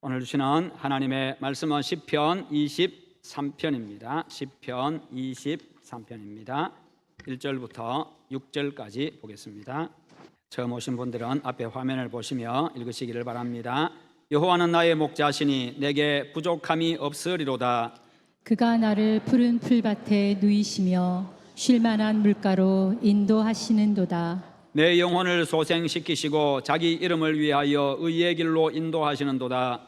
오늘 주시는 하나님의 말씀은 시편 23편입니다. 시편 23편입니다. 1절부터 6절까지 보겠습니다. 처음 오신 분들은 앞에 화면을 보시며 읽으시기를 바랍니다. 여호와는 나의 목자시니 내게 부족함이 없으리로다. 그가 나를 푸른 풀밭에 누이시며 쉴 만한 물가로 인도하시는도다. 내 영혼을 소생시키시고 자기 이름을 위하여 의의 길로 인도하시는도다.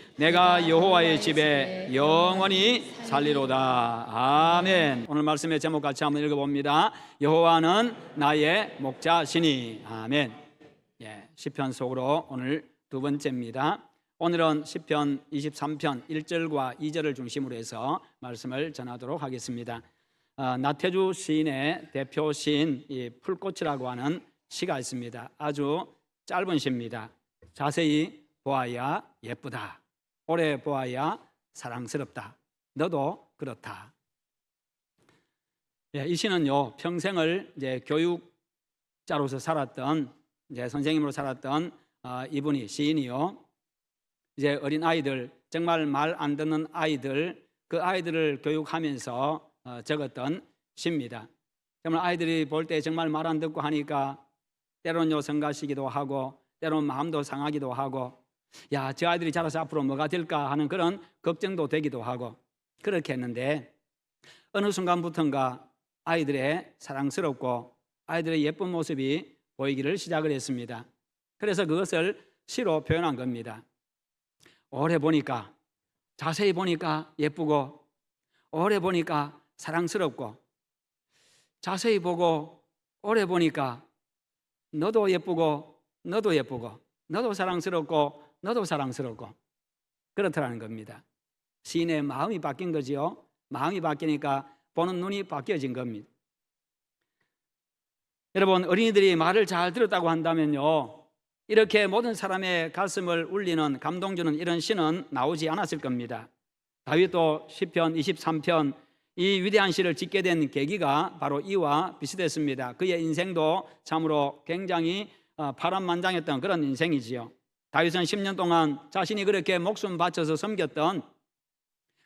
내가 여호와의 집에 영원히 살리로다. 아멘. 오늘 말씀의 제목 같이 한번 읽어봅니다. 여호와는 나의 목자시니. 아멘. 예, 시편 속으로 오늘 두 번째입니다. 오늘은 시편 23편 1절과 2절을 중심으로 해서 말씀을 전하도록 하겠습니다. 어, 나태주 시인의 대표 시인 이 풀꽃이라고 하는 시가 있습니다. 아주 짧은 시입니다. 자세히 보아야 예쁘다. 오래 보아야 사랑스럽다. 너도 그렇다. 예, 이 시는요 평생을 이제 교육자로서 살았던 이제 선생님으로 살았던 어, 이분이 시인이요. 이제 어린 아이들 정말 말 안 듣는 아이들 그 아이들을 교육하면서 어, 적었던 시입니다. 정말 아이들이 볼 때 정말 말 안 듣고 하니까 때로는 성가시기도 하고 때로는 마음도 상하기도 하고 야 저 아이들이 자라서 앞으로 뭐가 될까 하는 그런 걱정도 되기도 하고 그렇게 했는데 어느 순간부터인가 아이들의 사랑스럽고 아이들의 예쁜 모습이 보이기를 시작을 했습니다. 그래서 그것을 시로 표현한 겁니다. 오래 보니까 자세히 보니까 예쁘고 오래 보니까 사랑스럽고 자세히 보고 오래 보니까 너도 예쁘고 너도 예쁘고 너도 사랑스럽고 너도 사랑스럽고 그렇다라는 겁니다. 시인의 마음이 바뀐 거지요. 마음이 바뀌니까 보는 눈이 바뀌어진 겁니다. 여러분 어린이들이 말을 잘 들었다고 한다면요. 이렇게 모든 사람의 가슴을 울리는 감동 주는 이런 시는 나오지 않았을 겁니다. 다윗도 시편 23편 이 위대한 시를 짓게 된 계기가 바로 이와 비슷했습니다. 그의 인생도 참으로 굉장히 어, 파란만장했던 그런 인생이지요. 다윗은 10년 동안 자신이 그렇게 목숨 바쳐서 섬겼던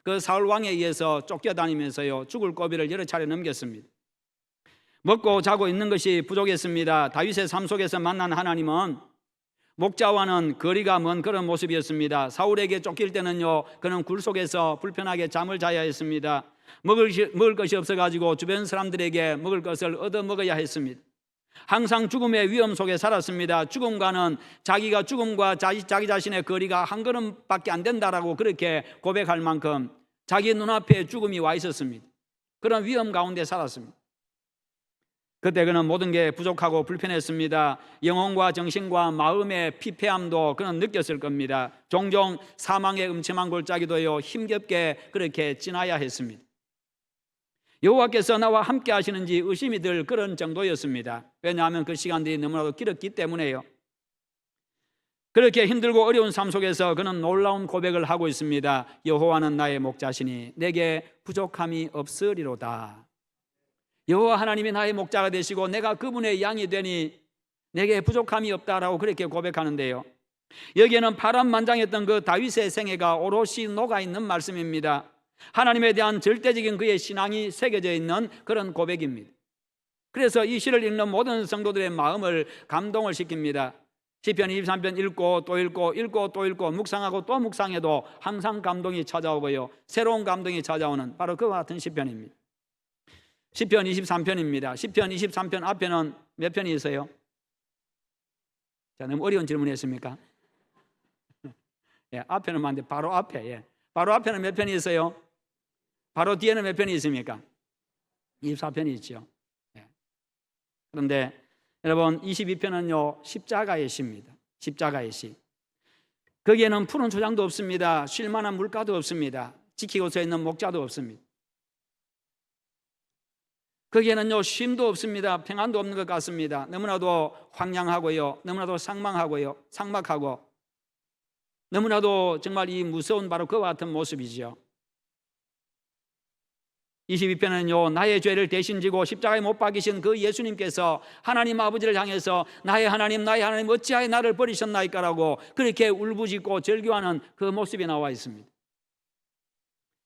그 사울 왕에 의해서 쫓겨다니면서요 죽을 고비를 여러 차례 넘겼습니다. 먹고 자고 있는 것이 부족했습니다. 다윗의 삶 속에서 만난 하나님은 목자와는 거리가 먼 그런 모습이었습니다. 사울에게 쫓길 때는요, 그는 굴 속에서 불편하게 잠을 자야 했습니다. 먹을, 먹을 것이 없어가지고 주변 사람들에게 먹을 것을 얻어 먹어야 했습니다. 항상 죽음의 위험 속에 살았습니다. 죽음과는 자기가 죽음과 자기, 자기 자신의 거리가 한 걸음밖에 안 된다라고 그렇게 고백할 만큼 자기 눈앞에 죽음이 와 있었습니다. 그런 위험 가운데 살았습니다. 그때 그는 모든 게 부족하고 불편했습니다. 영혼과 정신과 마음의 피폐함도 그는 느꼈을 겁니다. 종종 사망의 음침한 골짜기도요 힘겹게 그렇게 지나야 했습니다. 여호와께서 나와 함께 하시는지 의심이 들 그런 정도였습니다. 왜냐하면 그 시간들이 너무나도 길었기 때문에요. 그렇게 힘들고 어려운 삶 속에서 그는 놀라운 고백을 하고 있습니다. 여호와는 나의 목자시니 내게 부족함이 없으리로다. 여호와 하나님이 나의 목자가 되시고 내가 그분의 양이 되니 내게 부족함이 없다라고 그렇게 고백하는데요. 여기에는 파란만장했던 그 다윗의 생애가 오롯이 녹아 있는 말씀입니다. 하나님에 대한 절대적인 그의 신앙이 새겨져 있는 그런 고백입니다. 그래서 이 시를 읽는 모든 성도들의 마음을 감동을 시킵니다. 시편 23편 읽고 또 읽고 읽고 또 읽고 묵상하고 또 묵상해도 항상 감동이 찾아오고요. 새로운 감동이 찾아오는 바로 그와 같은 시편입니다. 시편 23편입니다. 시편 23편 앞에는 몇 편이 있어요? 자, 너무 어려운 질문이었습니까? 예, 앞에는 많은데 바로 앞에 예. 바로 앞에는 몇 편이 있어요? 바로 뒤에는 몇 편이 있습니까? 24편이 있죠. 예. 그런데 여러분 22편은요 십자가의 시입니다. 십자가의 시. 거기에는 푸른 초장도 없습니다. 쉴 만한 물가도 없습니다. 지키고 서 있는 목자도 없습니다. 거기에는요 쉼도 없습니다. 평안도 없는 것 같습니다. 너무나도 황량하고요, 너무나도 상망하고요, 상막하고 너무나도 정말 이 무서운 바로 그와 같은 모습이지요. 22편은요 나의 죄를 대신 지고 십자가에 못 박이신 그 예수님께서 하나님 아버지를 향해서 나의 하나님 나의 하나님 어찌하여 나를 버리셨나이까라고 그렇게 울부짖고 절규하는 그 모습이 나와 있습니다.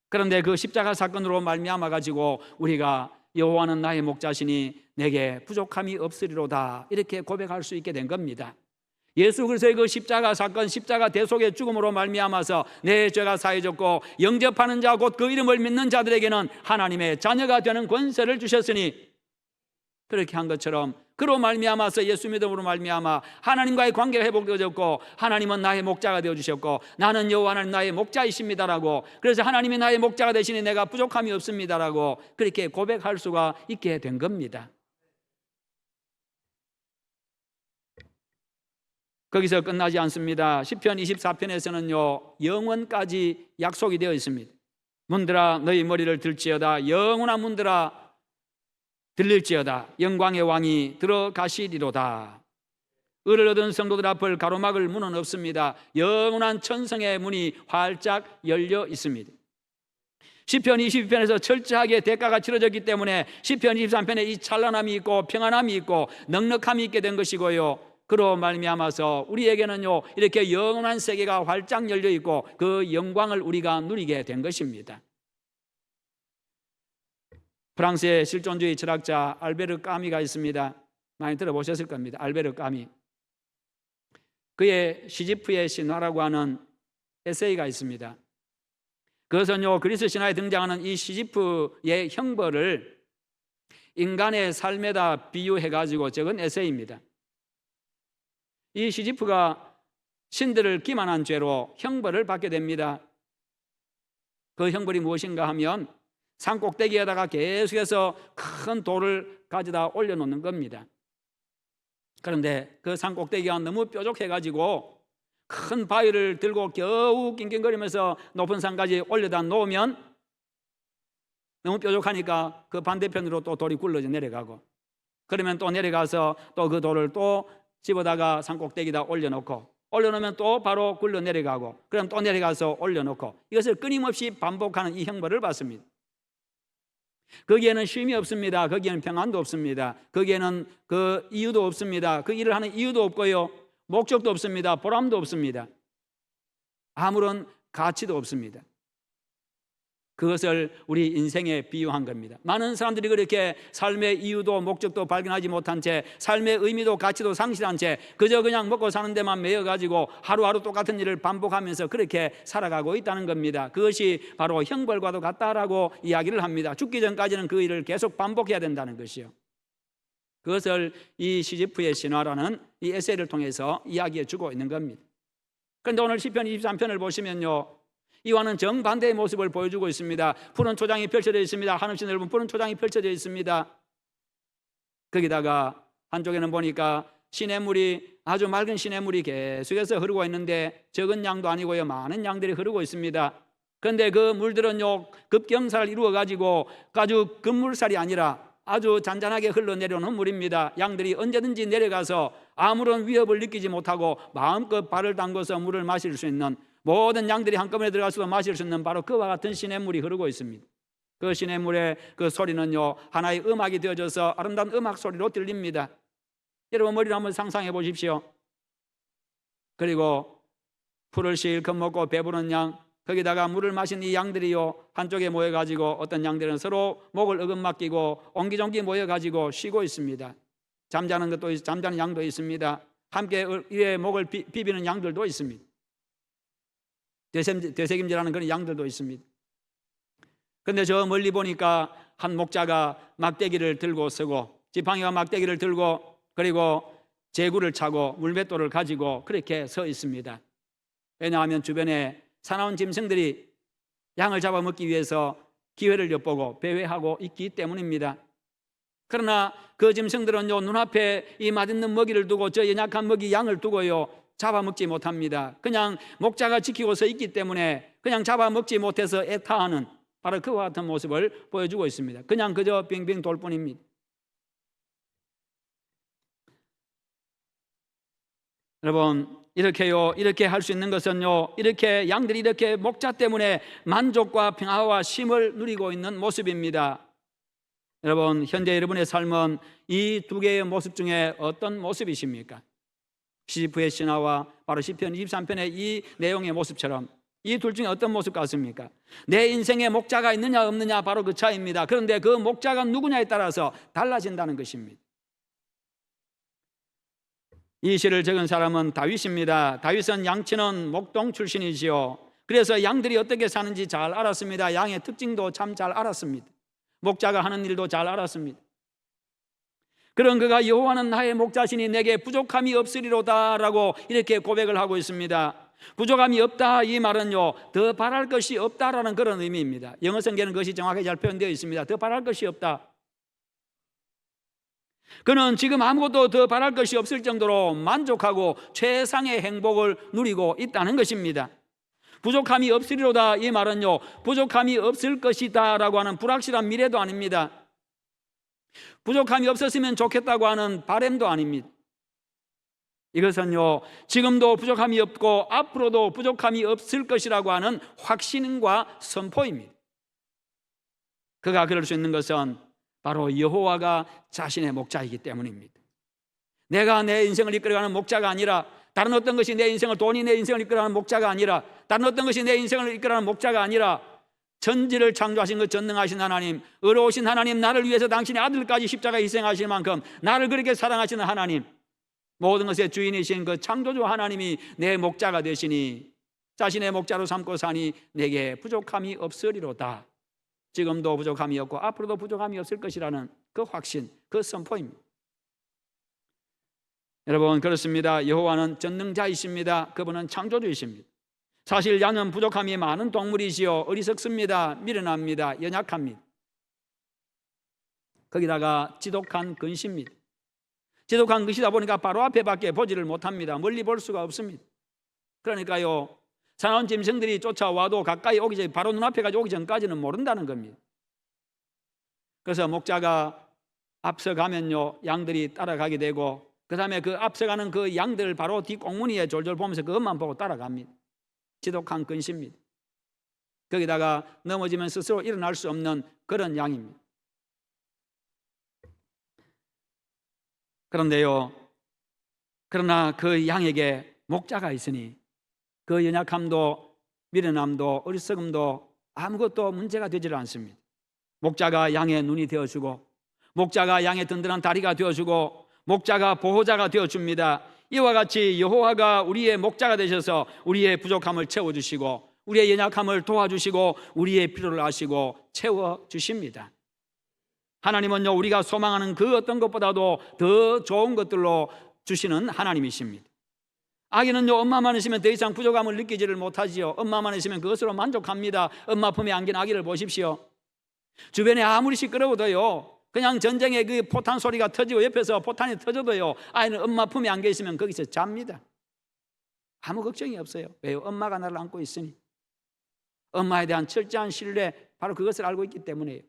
그런데 그 십자가 사건으로 말미암아 가지고 우리가 여호와는 나의 목자시니 내게 부족함이 없으리로다 이렇게 고백할 수 있게 된 겁니다. 예수 그리스도의 그 십자가 사건, 십자가 대속의 죽음으로 말미암아서 내 죄가 사해졌고 영접하는 자 곧 그 이름을 믿는 자들에게는 하나님의 자녀가 되는 권세를 주셨으니 그렇게 한 것처럼 그로 말미암아서 예수 믿음으로 말미암아 하나님과의 관계가 회복되어졌고 하나님은 나의 목자가 되어 주셨고 나는 여호와 하나님 나의 목자이십니다라고 그래서 하나님이 나의 목자가 되시니 내가 부족함이 없습니다라고 그렇게 고백할 수가 있게 된 겁니다. 거기서 끝나지 않습니다. 시편 24편에서는요. 영원까지 약속이 되어 있습니다. 문들아 너희 머리를 들지어다 영원한 문들아 들릴지어다 영광의 왕이 들어가시리로다. 의를 얻은 성도들 앞을 가로막을 문은 없습니다. 영원한 천성의 문이 활짝 열려 있습니다. 시편 22편에서 철저하게 대가가 치러졌기 때문에 시편 23편에 이 찬란함이 있고 평안함이 있고 넉넉함이 있게 된 것이고요. 그로 말미암아서 우리에게는요 이렇게 영원한 세계가 활짝 열려 있고 그 영광을 우리가 누리게 된 것입니다. 프랑스의 실존주의 철학자 알베르 까미가 있습니다. 많이 들어보셨을 겁니다. 알베르 까미. 그의 시지프의 신화라고 하는 에세이가 있습니다. 그것은요 그리스 신화에 등장하는 이 시지프의 형벌을 인간의 삶에다 비유해 가지고 적은 에세이입니다. 이 시지프가 신들을 기만한 죄로 형벌을 받게 됩니다. 그 형벌이 무엇인가 하면 산 꼭대기에다가 계속해서 큰 돌을 가져다 올려놓는 겁니다. 그런데 그 산 꼭대기가 너무 뾰족해가지고 큰 바위를 들고 겨우 낑낑거리면서 높은 산까지 올려다 놓으면 너무 뾰족하니까 그 반대편으로 또 돌이 굴러져 내려가고 그러면 또 내려가서 또 그 돌을 또 집어다가 산 꼭대기다 올려놓고 올려놓으면 또 바로 굴러 내려가고 그럼 또 내려가서 올려놓고 이것을 끊임없이 반복하는 이 형벌을 받습니다. 거기에는 쉼이 없습니다. 거기에는 평안도 없습니다. 거기에는 그 이유도 없습니다. 그 일을 하는 이유도 없고요. 목적도 없습니다. 보람도 없습니다. 아무런 가치도 없습니다. 그것을 우리 인생에 비유한 겁니다. 많은 사람들이 그렇게 삶의 이유도 목적도 발견하지 못한 채 삶의 의미도 가치도 상실한 채 그저 그냥 먹고 사는 데만 매여 가지고 하루하루 똑같은 일을 반복하면서 그렇게 살아가고 있다는 겁니다. 그것이 바로 형벌과도 같다라고 이야기를 합니다. 죽기 전까지는 그 일을 계속 반복해야 된다는 것이요. 그것을 이 시지프의 신화라는 이 에세이를 통해서 이야기해 주고 있는 겁니다. 그런데 오늘 시편 23편을 보시면요. 이와는 정반대의 모습을 보여주고 있습니다. 푸른 초장이 펼쳐져 있습니다. 한없이 넓은 푸른 초장이 펼쳐져 있습니다. 거기다가 한쪽에는 보니까 시냇물이 아주 맑은 시냇물이 계속해서 흐르고 있는데 적은 양도 아니고요. 많은 양들이 흐르고 있습니다. 그런데 그 물들은요 급경사를 이루어 가지고 아주 급물살이 아니라 아주 잔잔하게 흘러내려오는 물입니다. 양들이 언제든지 내려가서 아무런 위협을 느끼지 못하고 마음껏 발을 담궈서 물을 마실 수 있는 모든 양들이 한꺼번에 들어가서도 마실 수 있는 바로 그와 같은 시냇물이 흐르고 있습니다. 그 시냇물의 그 소리는요 하나의 음악이 되어져서 아름다운 음악 소리로 들립니다. 여러분 머리를 한번 상상해 보십시오. 그리고 풀을 실컷 먹고 배부른 양 거기다가 물을 마신 이 양들이요 한쪽에 모여 가지고 어떤 양들은 서로 목을 어긋맡기고 옹기종기 모여 가지고 쉬고 있습니다. 잠자는 것도 있- 잠자는 양도 있습니다. 함께 이에 목을 비, 비비는 양들도 있습니다. 되새김질하는 그런 양들도 있습니다. 근데 저 멀리 보니까 한 목자가 막대기를 들고 서고 지팡이가 막대기를 들고 그리고 제구를 차고 물맷돌을 가지고 그렇게 서 있습니다. 왜냐하면 주변에 사나운 짐승들이 양을 잡아먹기 위해서 기회를 엿보고 배회하고 있기 때문입니다. 그러나 그 짐승들은요 눈앞에 이 맛있는 먹이를 두고 저 연약한 먹이 양을 두고요 잡아먹지 못합니다. 그냥 목자가 지키고서 있기 때문에 그냥 잡아먹지 못해서 애타하는 바로 그와 같은 모습을 보여주고 있습니다. 그냥 그저 빙빙 돌 뿐입니다. 여러분 이렇게요 이렇게 할 수 있는 것은요 이렇게 양들이 이렇게 목자 때문에 만족과 평화와 쉼을 누리고 있는 모습입니다. 여러분 현재 여러분의 삶은 이 두 개의 모습 중에 어떤 모습이십니까? 시지프의 신화와 바로 시편 23편의 이 내용의 모습처럼 이 둘 중에 어떤 모습 같습니까? 내 인생에 목자가 있느냐 없느냐 바로 그 차이입니다. 그런데 그 목자가 누구냐에 따라서 달라진다는 것입니다. 이 시를 적은 사람은 다윗입니다. 다윗은 양치는 목동 출신이지요. 그래서 양들이 어떻게 사는지 잘 알았습니다. 양의 특징도 참 잘 알았습니다. 목자가 하는 일도 잘 알았습니다. 그런 그가 여호와는 나의 목자시니 내게 부족함이 없으리로다라고 이렇게 고백을 하고 있습니다. 부족함이 없다 이 말은요 더 바랄 것이 없다라는 그런 의미입니다. 영어 성경은 그것이 정확하게 잘 표현되어 있습니다. 더 바랄 것이 없다. 그는 지금 아무것도 더 바랄 것이 없을 정도로 만족하고 최상의 행복을 누리고 있다는 것입니다. 부족함이 없으리로다 이 말은요 부족함이 없을 것이다라고 하는 불확실한 미래도 아닙니다. 부족함이 없었으면 좋겠다고 하는 바램도 아닙니다. 이것은요 지금도 부족함이 없고 앞으로도 부족함이 없을 것이라고 하는 확신과 선포입니다. 그가 그럴 수 있는 것은 바로 여호와가 자신의 목자이기 때문입니다. 내가 내 인생을 이끌어가는 목자가 아니라 다른 어떤 것이 내 인생을 돈이 내 인생을 이끌어가는 목자가 아니라 다른 어떤 것이 내 인생을 이끌어가는 목자가 아니라 전지를 창조하신 그 전능하신 하나님, 의로우신 하나님, 나를 위해서 당신의 아들까지 십자가에 희생하실 만큼 나를 그렇게 사랑하시는 하나님, 모든 것의 주인이신 그 창조주 하나님이 내 목자가 되시니 자신의 목자로 삼고 사니 내게 부족함이 없으리로다. 지금도 부족함이 없고 앞으로도 부족함이 없을 것이라는 그 확신, 그 선포입니다. 여러분 그렇습니다. 여호와는 전능자이십니다. 그분은 창조주이십니다. 사실 양은 부족함이 많은 동물이지요. 어리석습니다. 미련합니다. 연약합니다. 거기다가 지독한 근시입니다. 지독한 근시다 보니까 바로 앞에밖에 보지를 못합니다. 멀리 볼 수가 없습니다. 그러니까요. 사나운 짐승들이 쫓아와도 가까이 오기 전에 바로 눈앞에까지 오기 전까지는 모른다는 겁니다. 그래서 목자가 앞서가면요 양들이 따라가게 되고 그 다음에 그 앞서가는 그 양들 바로 뒷공무니에 졸졸 보면서 그것만 보고 따라갑니다. 지독한 근시입니다. 거기다가 넘어지면 스스로 일어날 수 없는 그런 양입니다. 그런데요, 그러나 그 양에게 목자가 있으니 그 연약함도 미련함도 어리석음도 아무것도 문제가 되질 않습니다. 목자가 양의 눈이 되어주고 목자가 양의 든든한 다리가 되어주고 목자가 보호자가 되어줍니다. 이와 같이 여호와가 우리의 목자가 되셔서 우리의 부족함을 채워주시고 우리의 연약함을 도와주시고 우리의 필요를 아시고 채워주십니다. 하나님은요 우리가 소망하는 그 어떤 것보다도 더 좋은 것들로 주시는 하나님이십니다. 아기는요 엄마만 있으면 더 이상 부족함을 느끼지를 못하지요. 엄마만 있으면 그것으로 만족합니다. 엄마 품에 안긴 아기를 보십시오. 주변에 아무리 시끄러워도요 그냥 전쟁의 그 포탄 소리가 터지고 옆에서 포탄이 터져도요 아이는 엄마 품에 안겨 있으면 거기서 잡니다. 아무 걱정이 없어요. 왜요? 엄마가 나를 안고 있으니. 엄마에 대한 철저한 신뢰 바로 그것을 알고 있기 때문에요.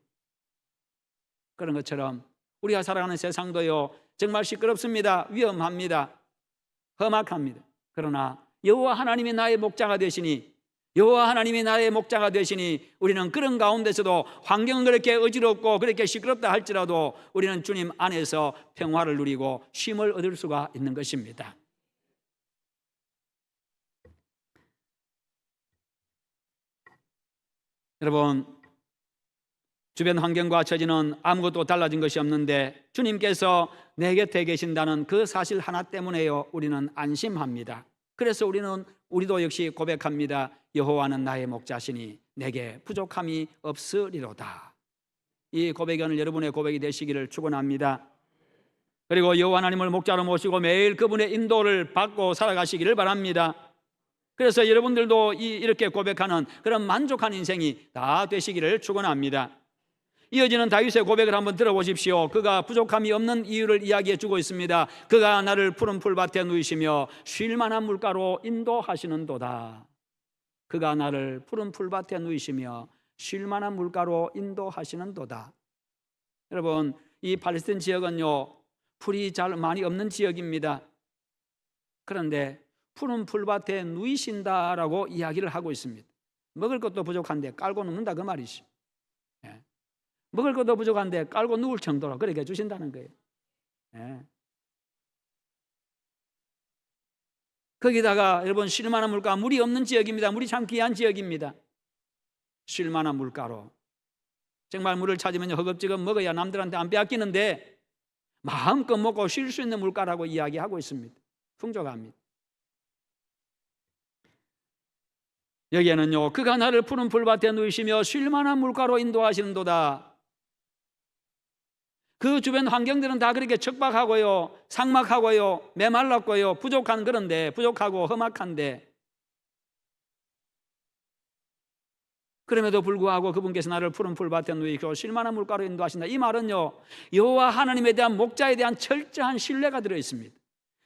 그런 것처럼 우리가 살아가는 세상도요 정말 시끄럽습니다. 위험합니다. 험악합니다. 그러나 여호와 하나님이 나의 목자가 되시니 여호와 하나님이 나의 목자가 되시니 우리는 그런 가운데서도 환경은 그렇게 어지럽고 그렇게 시끄럽다 할지라도 우리는 주님 안에서 평화를 누리고 쉼을 얻을 수가 있는 것입니다. 여러분 주변 환경과 처지는 아무것도 달라진 것이 없는데 주님께서 내 곁에 계신다는 그 사실 하나 때문에요 우리는 안심합니다. 그래서 우리는 우리도 역시 고백합니다. 여호와는 나의 목자시니 내게 부족함이 없으리로다. 이 고백이 여러분의 고백이 되시기를 축원합니다. 그리고 여호와 하나님을 목자로 모시고 매일 그분의 인도를 받고 살아가시기를 바랍니다. 그래서 여러분들도 이- 이렇게 고백하는 그런 만족한 인생이 다 되시기를 축원합니다. 이어지는 다윗의 고백을 한번 들어보십시오. 그가 부족함이 없는 이유를 이야기해 주고 있습니다. 그가 나를 푸른 풀밭에 누이시며 쉴 만한 물가로 인도하시는도다. 그가 나를 푸른 풀밭에 누이시며 쉴 만한 물가로 인도하시는도다. 여러분, 이 팔레스틴 지역은요. 풀이 잘 많이 없는 지역입니다. 그런데 푸른 풀밭에 누이신다라고 이야기를 하고 있습니다. 먹을 것도 부족한데 깔고 눕는다 그 말이죠. 예. 먹을 것도 부족한데 깔고 누울 정도로 그렇게 주신다는 거예요. 예. 거기다가 여러분 쉴만한 물가 물이 없는 지역입니다. 물이 참 귀한 지역입니다. 쉴만한 물가로 정말 물을 찾으면 허겁지겁 먹어야 남들한테 안 빼앗기는데 마음껏 먹고 쉴 수 있는 물가라고 이야기하고 있습니다. 풍족합니다. 여기에는요 그가 나를 푸른 풀밭에 누이시며 쉴만한 물가로 인도하시는도다. 그 주변 환경들은 다 그렇게 척박하고요, 상막하고요, 메말랐고요, 부족한 그런데 부족하고 험악한데 그럼에도 불구하고 그분께서 나를 푸른 풀밭에 누이고 쉴만한 물가로 인도하신다. 이 말은요 여호와 하나님에 대한 목자에 대한 철저한 신뢰가 들어 있습니다.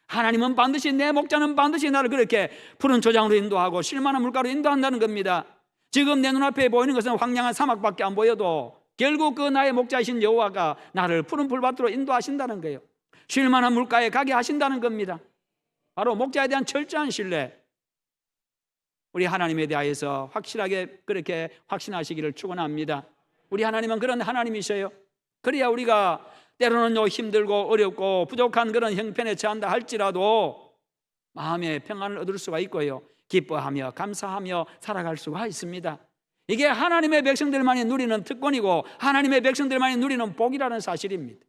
하나님은 반드시 내 목자는 반드시 나를 그렇게 푸른 조장으로 인도하고 쉴만한 물가로 인도한다는 겁니다. 지금 내 눈앞에 보이는 것은 황량한 사막밖에 안 보여도 결국 그 나의 목자이신 여호와가 나를 푸른 풀밭으로 인도하신다는 거예요. 쉴 만한 물가에 가게 하신다는 겁니다. 바로 목자에 대한 철저한 신뢰. 우리 하나님에 대하여서 확실하게 그렇게 확신하시기를 축원합니다. 우리 하나님은 그런 하나님이셔요. 그래야 우리가 때로는 요 힘들고 어렵고 부족한 그런 형편에 처한다 할지라도 마음의 평안을 얻을 수가 있고요. 기뻐하며 감사하며 살아갈 수가 있습니다. 이게 하나님의 백성들만이 누리는 특권이고 하나님의 백성들만이 누리는 복이라는 사실입니다.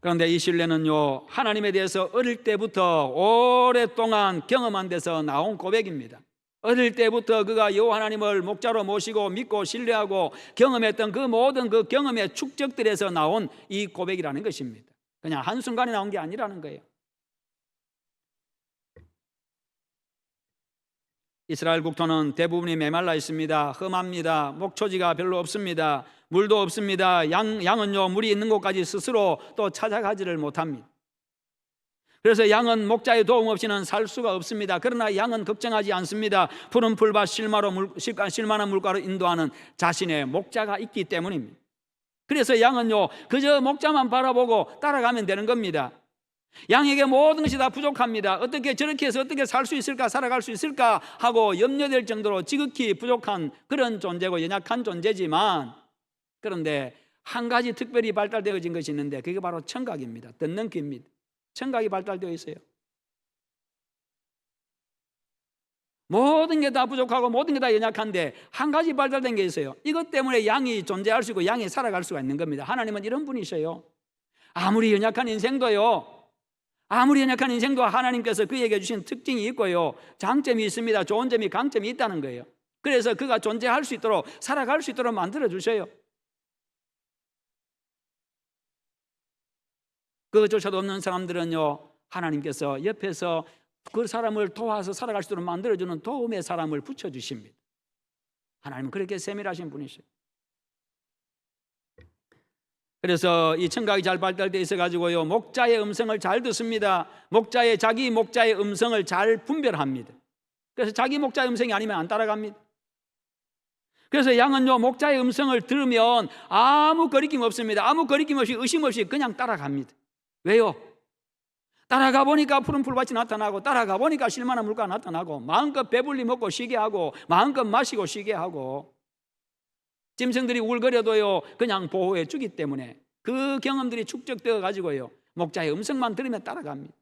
그런데 이 신뢰는요 하나님에 대해서 어릴 때부터 오랫동안 경험한 데서 나온 고백입니다. 어릴 때부터 그가 여호와 하나님을 목자로 모시고 믿고 신뢰하고 경험했던 그 모든 그 경험의 축적들에서 나온 이 고백이라는 것입니다. 그냥 한순간에 나온 게 아니라는 거예요. 이스라엘 국토는 대부분이 메말라 있습니다. 험합니다. 목초지가 별로 없습니다. 물도 없습니다. 양, 양은요, 물이 있는 곳까지 스스로 또 찾아가지를 못합니다. 그래서 양은 목자의 도움 없이는 살 수가 없습니다. 그러나 양은 걱정하지 않습니다. 푸른 풀밭 실마로 물, 실만한 물가로 인도하는 자신의 목자가 있기 때문입니다. 그래서 양은요, 그저 목자만 바라보고 따라가면 되는 겁니다. 양에게 모든 것이 다 부족합니다. 어떻게 저렇게 해서 어떻게 살 수 있을까, 살아갈 수 있을까 하고 염려될 정도로 지극히 부족한 그런 존재고 연약한 존재지만 그런데 한 가지 특별히 발달되어진 것이 있는데 그게 바로 청각입니다. 듣는 귀입니다. 청각이 발달되어 있어요. 모든 게 다 부족하고 모든 게 다 연약한데 한 가지 발달된 게 있어요. 이것 때문에 양이 존재할 수 있고 양이 살아갈 수가 있는 겁니다. 하나님은 이런 분이셔요. 아무리 연약한 인생도요. 아무리 연약한 인생도 하나님께서 그에게 주신 특징이 있고요. 장점이 있습니다. 좋은 점이 강점이 있다는 거예요. 그래서 그가 존재할 수 있도록 살아갈 수 있도록 만들어 주셔요. 그조차도 없는 사람들은요. 하나님께서 옆에서 그 사람을 도와서 살아갈 수 있도록 만들어 주는 도움의 사람을 붙여 주십니다. 하나님은 그렇게 세밀하신 분이셔요. 그래서 이 청각이 잘 발달되어 있어 가지고요 목자의 음성을 잘 듣습니다. 목자의 자기 목자의 음성을 잘 분별합니다. 그래서 자기 목자의 음성이 아니면 안 따라갑니다. 그래서 양은요 목자의 음성을 들으면 아무 거리낌 없습니다. 아무 거리낌 없이 의심 없이 그냥 따라갑니다. 왜요? 따라가 보니까 푸른 풀밭이 나타나고 따라가 보니까 실만한 물가가 나타나고 마음껏 배불리 먹고 쉬게 하고 마음껏 마시고 쉬게 하고 짐승들이 울거려도요 그냥 보호해 주기 때문에 그 경험들이 축적되어 가지고요 목자의 음성만 들으면 따라갑니다.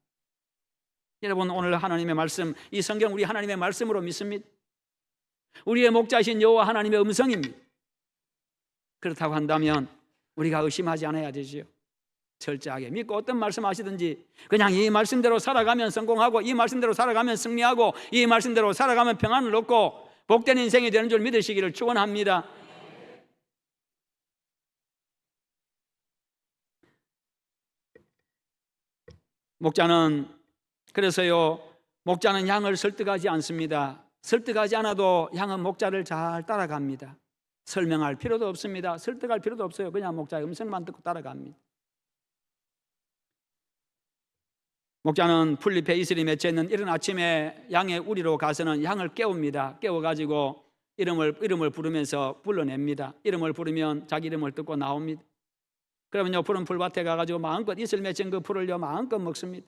여러분 오늘 하나님의 말씀 이 성경 우리 하나님의 말씀으로 믿습니다. 우리의 목자이신 여호와 하나님의 음성입니다. 그렇다고 한다면 우리가 의심하지 않아야 되지요. 철저하게 믿고 어떤 말씀 하시든지 그냥 이 말씀대로 살아가면 성공하고 이 말씀대로 살아가면 승리하고 이 말씀대로 살아가면 평안을 얻고 복된 인생이 되는 줄 믿으시기를 축원합니다. 목자는 그래서요 목자는 양을 설득하지 않습니다. 설득하지 않아도 양은 목자를 잘 따라갑니다. 설명할 필요도 없습니다. 설득할 필요도 없어요. 그냥 목자의 음성만 듣고 따라갑니다. 목자는 풀잎에 이슬이 맺혀 있는 이른 아침에 양의 우리로 가서는 양을 깨웁니다. 깨워가지고 이름을 이름을 부르면서 불러냅니다. 이름을 부르면 자기 이름을 듣고 나옵니다. 그러면요 푸른 풀밭에 가가지고 마음껏 이슬 맺힌 그 풀을요 마음껏 먹습니다.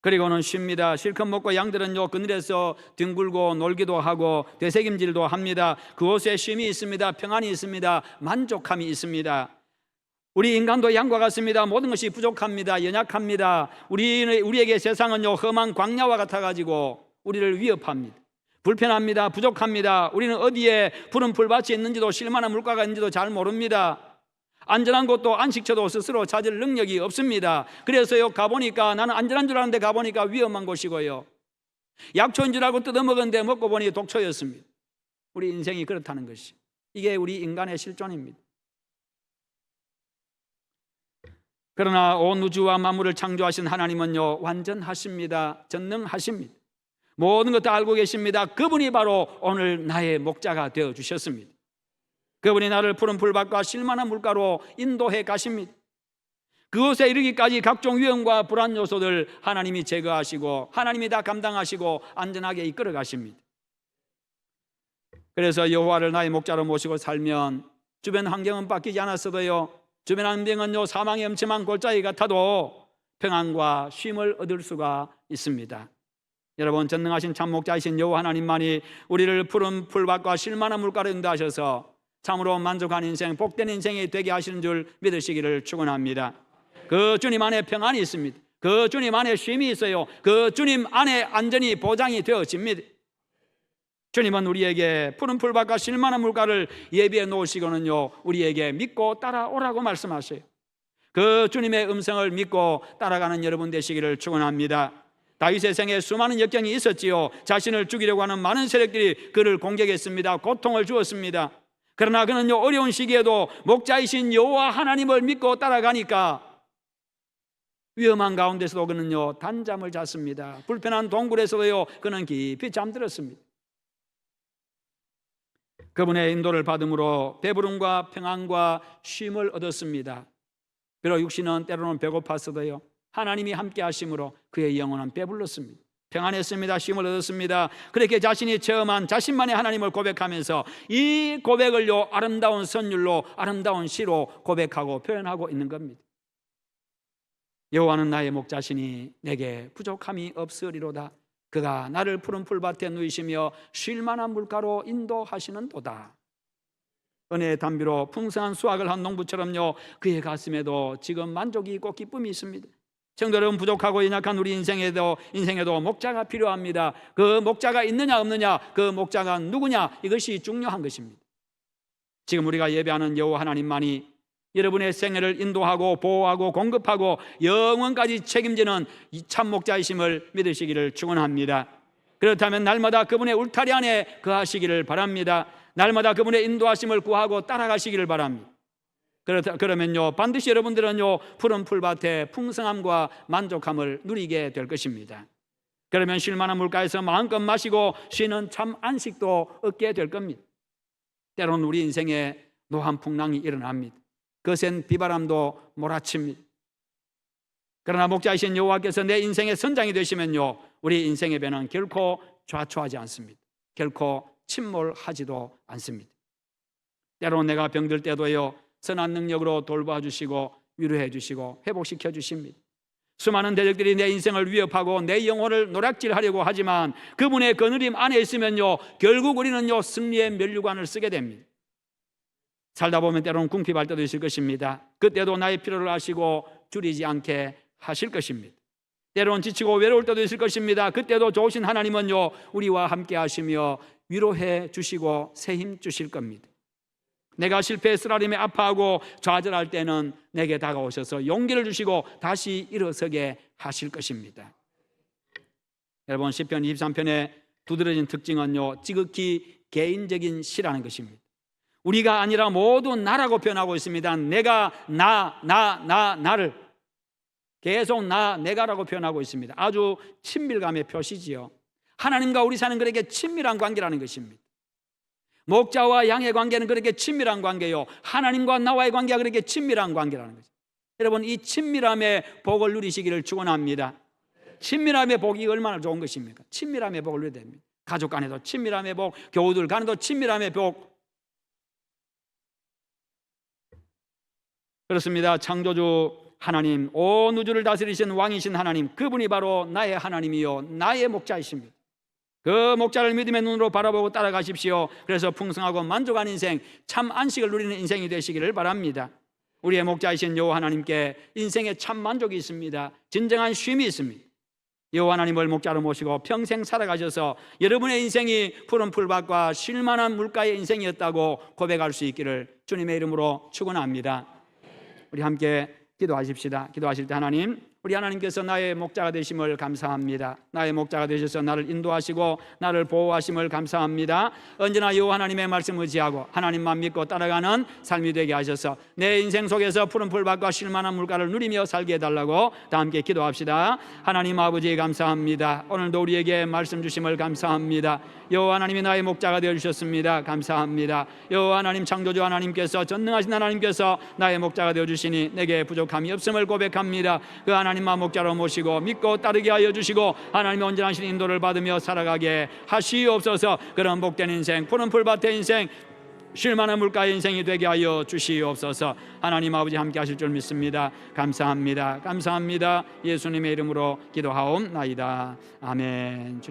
그리고는 쉽니다. 실컷 먹고 양들은요 그늘에서 뒹굴고 놀기도 하고 되새김질도 합니다. 그곳에 쉼이 있습니다. 평안이 있습니다. 만족함이 있습니다. 우리 인간도 양과 같습니다. 모든 것이 부족합니다. 연약합니다. 우리 우리에게 세상은요 험한 광야와 같아 가지고 우리를 위협합니다. 불편합니다. 부족합니다. 우리는 어디에 푸른 풀밭이 있는지도 실만한 물가가 있는지도 잘 모릅니다. 안전한 곳도 안식처도 스스로 찾을 능력이 없습니다. 그래서요 가보니까 나는 안전한 줄 알았는데 가보니까 위험한 곳이고요. 약초인 줄 알고 뜯어먹었는데 먹고 보니 독초였습니다. 우리 인생이 그렇다는 것이 이게 우리 인간의 실존입니다. 그러나 온 우주와 만물을 창조하신 하나님은요 완전하십니다. 전능하십니다. 모든 것 다 알고 계십니다. 그분이 바로 오늘 나의 목자가 되어 주셨습니다. 그분이 나를 푸른 풀밭과 실만한 물가로 인도해 가십니다. 그곳에 이르기까지 각종 위험과 불안 요소들 하나님이 제거하시고 하나님이 다 감당하시고 안전하게 이끌어 가십니다. 그래서 여호와를 나의 목자로 모시고 살면 주변 환경은 바뀌지 않았어도요. 주변 환경은요 사망의 엄침한 골짜기 같아도 평안과 쉼을 얻을 수가 있습니다. 여러분 전능하신 참 목자이신 여호와 하나님만이 우리를 푸른 풀밭과 실만한 물가로 인도하셔서 참으로 만족한 인생, 복된 인생이 되게 하시는 줄 믿으시기를 축원합니다. 그 주님 안에 평안이 있습니다. 그 주님 안에 쉼이 있어요. 그 주님 안에 안전이 보장이 되어집니다. 주님은 우리에게 푸른 풀밭과 실만한 물가를 예비해 놓으시고는요, 우리에게 믿고 따라오라고 말씀하세요. 그 주님의 음성을 믿고 따라가는 여러분 되시기를 축원합니다. 다윗의 생에 수많은 역경이 있었지요. 자신을 죽이려고 하는 많은 세력들이 그를 공격했습니다. 고통을 주었습니다. 그러나 그는요 어려운 시기에도 목자이신 여호와 하나님을 믿고 따라가니까 위험한 가운데서도 그는요 단잠을 잤습니다. 불편한 동굴에서도요 그는 깊이 잠들었습니다. 그분의 인도를 받음으로 배부름과 평안과 쉼을 얻었습니다. 비록 육신은 때로는 배고팠어도요 하나님이 함께 하심으로 그의 영혼은 배불렀습니다. 평안했습니다. 쉼을 얻었습니다. 그렇게 자신이 체험한 자신만의 하나님을 고백하면서 이 고백을요 아름다운 선율로 아름다운 시로 고백하고 표현하고 있는 겁니다. 여호와는 나의 목자시니 내게 부족함이 없으리로다. 그가 나를 푸른 풀밭에 누이시며 쉴만한 물가로 인도하시는도다. 은혜의 담비로 풍성한 수확을 한 농부처럼요 그의 가슴에도 지금 만족이 있고 기쁨이 있습니다. 성도 여러분 부족하고 연약한 우리 인생에도 인생에도 목자가 필요합니다. 그 목자가 있느냐 없느냐 그 목자가 누구냐 이것이 중요한 것입니다. 지금 우리가 예배하는 여호와 하나님만이 여러분의 생애를 인도하고 보호하고 공급하고 영원까지 책임지는 이참 목자이심을 믿으시기를 축원합니다. 그렇다면 날마다 그분의 울타리 안에 거하시기를 바랍니다. 날마다 그분의 인도하심을 구하고 따라가시기를 바랍니다. 그러면요 반드시 여러분들은요 푸른 풀밭에 풍성함과 만족함을 누리게 될 것입니다. 그러면 쉴만한 물가에서 마음껏 마시고 쉬는 참 안식도 얻게 될 겁니다. 때로는 우리 인생에 노한 풍랑이 일어납니다. 그것엔 비바람도 몰아칩니다. 그러나 목자이신 여호와께서 내 인생의 선장이 되시면요 우리 인생의 배는 결코 좌초하지 않습니다. 결코 침몰하지도 않습니다. 때로 내가 병들 때도요 선한 능력으로 돌봐 주시고 위로해 주시고 회복시켜 주십니다. 수많은 대적들이 내 인생을 위협하고 내 영혼을 노략질하려고 하지만 그분의 거느림 안에 있으면요 결국 우리는요 승리의 면류관을 쓰게 됩니다. 살다 보면 때로는 궁핍할 때도 있을 것입니다. 그때도 나의 필요를 아시고 줄이지 않게 하실 것입니다. 때로는 지치고 외로울 때도 있을 것입니다. 그때도 좋으신 하나님은요 우리와 함께 하시며 위로해 주시고 새 힘 주실 겁니다. 내가 실패 쓰라림에 아파하고 좌절할 때는 내게 다가오셔서 용기를 주시고 다시 일어서게 하실 것입니다. 여러분 시편 23편의 두드러진 특징은요 지극히 개인적인 시라는 것입니다. 우리가 아니라 모두 나라고 표현하고 있습니다. 내가 나, 나, 나, 나를 계속 나, 내가라고 표현하고 있습니다. 아주 친밀감의 표시지요. 하나님과 우리 사는 그에게 친밀한 관계라는 것입니다. 목자와 양의 관계는 그렇게 친밀한 관계요. 하나님과 나와의 관계가 그렇게 친밀한 관계라는 거죠. 여러분 이 친밀함의 복을 누리시기를 축원합니다. 친밀함의 복이 얼마나 좋은 것입니까? 친밀함의 복을 누려야 됩니다. 가족 간에도 친밀함의 복, 교우들 간에도 친밀함의 복. 그렇습니다. 창조주 하나님, 온 우주를 다스리신 왕이신 하나님, 그분이 바로 나의 하나님이요, 나의 목자이십니다. 그 목자를 믿음의 눈으로 바라보고 따라가십시오. 그래서 풍성하고 만족한 인생, 참 안식을 누리는 인생이 되시기를 바랍니다. 우리의 목자이신 여호와 하나님께 인생에 참 만족이 있습니다. 진정한 쉼이 있습니다. 여호와 하나님을 목자로 모시고 평생 살아가셔서 여러분의 인생이 푸른 풀밭과 쉴만한 물가의 인생이었다고 고백할 수 있기를 주님의 이름으로 축원합니다. 우리 함께 기도하십시다. 기도하실 때 하나님, 우리 하나님께서 나의 목자가 되심을 감사합니다. 나의 목자가 되셔서 나를 인도하시고 나를 보호하심을 감사합니다. 언제나 여호와 하나님의 말씀을 지하고 하나님만 믿고 따라가는 삶이 되게 하셔서 내 인생 속에서 푸른 풀밭과 쉴만한 물가를 누리며 살게 해달라고 다 함께 기도합시다. 하나님 아버지 감사합니다. 오늘도 우리에게 말씀 주심을 감사합니다. 여호와 하나님이 나의 목자가 되어 주셨습니다. 감사합니다. 여호와 하나님 창조주 하나님께서 전능하신 하나님께서 나의 목자가 되어 주시니 내게 부족함이 없음을 고백합니다. 그 하나님 만 목자로 모시고 믿고 따르게 하여 주시고 하나님의 온전하신 인도를 받으며 살아가게 하시옵소서. 그런 복된 인생, 푸른 풀밭의 인생 쉴만한 물가의 인생이 되게 하여 주시옵소서. 하나님 아버지 함께 하실 줄 믿습니다. 감사합니다. 감사합니다. 예수님의 이름으로 기도하옵나이다. 아멘.